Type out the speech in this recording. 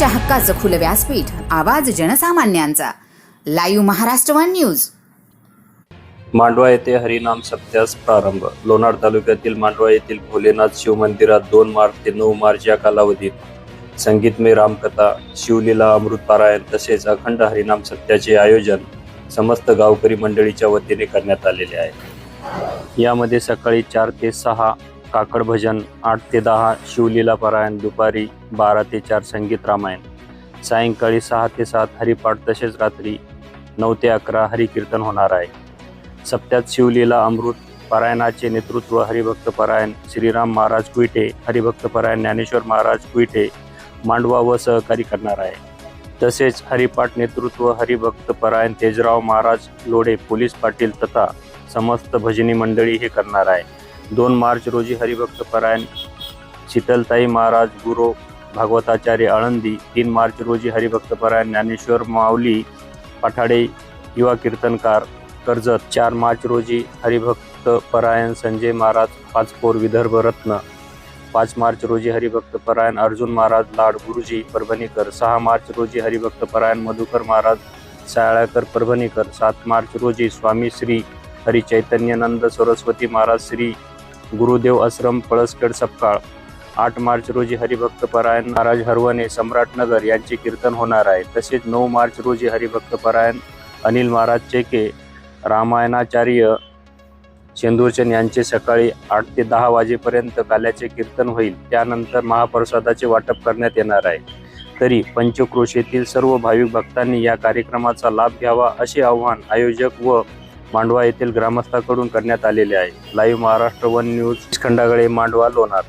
जनतेच्या हक्काचं खुलं व्यासपीठ आवाज जनसामान्यांचा. Live Maharashtra one news. Mandwa येथे हरिनाम सप्त्यास प्रारंभ. लोणार तालुक्यातील मांडवा येथील भोलेनाथ शिवमंदिरात दोन मार्च ते नऊ मार्च या कालावधीत संगीतमय रामकथा शिवलीला अमृत पारायण तसेच अखंड हरिनाम सप्त्याचे आयोजन समस्त गावकरी मंडळीच्या वतीने करण्यात आलेले आहे. यामध्ये सकाळी चार ते सहा काकड भजन आठ ते दहा शिवलीला पारायण दुपारी बारा ते चार संगीत रामायण. सायंकाळी सहा ते सात हरिपाठ तसेच रात्री नऊ ते अकरा हरिकीर्तन होणार आहे. सप्त्यात शिवलीला अमृत पारायणाचे नेतृत्व हरिभक्त परायण श्रीराम महाराज कुईटे हरिभक्त परायण ज्ञानेश्वर महाराज कुईटे मांडवा व सहकारी करणार आहे. तसेच हरिपाठ नेतृत्व हरिभक्त परायण तेजराव महाराज लोढे पोलीस पाटील तथा समस्त भजनी मंडळी हे करणार आहे. दोन मार्च रोजी हरिभक्त परायण शीतलताई महाराज गुरु भागवताचार्य आळंदी तीन मार्च रोजी हरिभक्त परायण ज्ञानेश्वर माऊली पठाडे युवा कीर्तनकार कर्जत चार मार्च रोजी हरिभक्त परायण संजय महाराज पाचपोर विदर्भ रत्न पाच मार्च रोजी हरिभक्त परायण अर्जुन महाराज लाड गुरुजी परभणीकर सहा मार्च रोजी हरिभक्त परायण मधुकर महाराज सायाळकर परभणीकर सात मार्च रोजी स्वामी श्री हरिचैतन्यनंद सरस्वती महाराज श्री गुरुदेव आश्रम पळसखेड सपकाळ. आठ मार्च रोजी हरिभक्त परायण महाराज हरवणे सम्राटनगर यांचे कीर्तन होणार आहे. तसेच नऊ मार्च रोजी हरिभक्त परायण अनिल महाराज चेके रामायणाचार्य शेंदूरचंद यांचे सकाळी आठ ते दहा वाजेपर्यंत काल्याचे कीर्तन होईल. त्यानंतर महाप्रसादाचे वाटप करण्यात येणार आहे. तरी पंचक्रोशीतील सर्व भाविक भक्तांनी या कार्यक्रमाचा लाभ घ्यावा असे आव्हान आयोजक व मांडवा येथील ग्रामस्थाकडून करण्यात आलेले आहे. Live Maharashtra one news Khandagale Mandwa Lonar.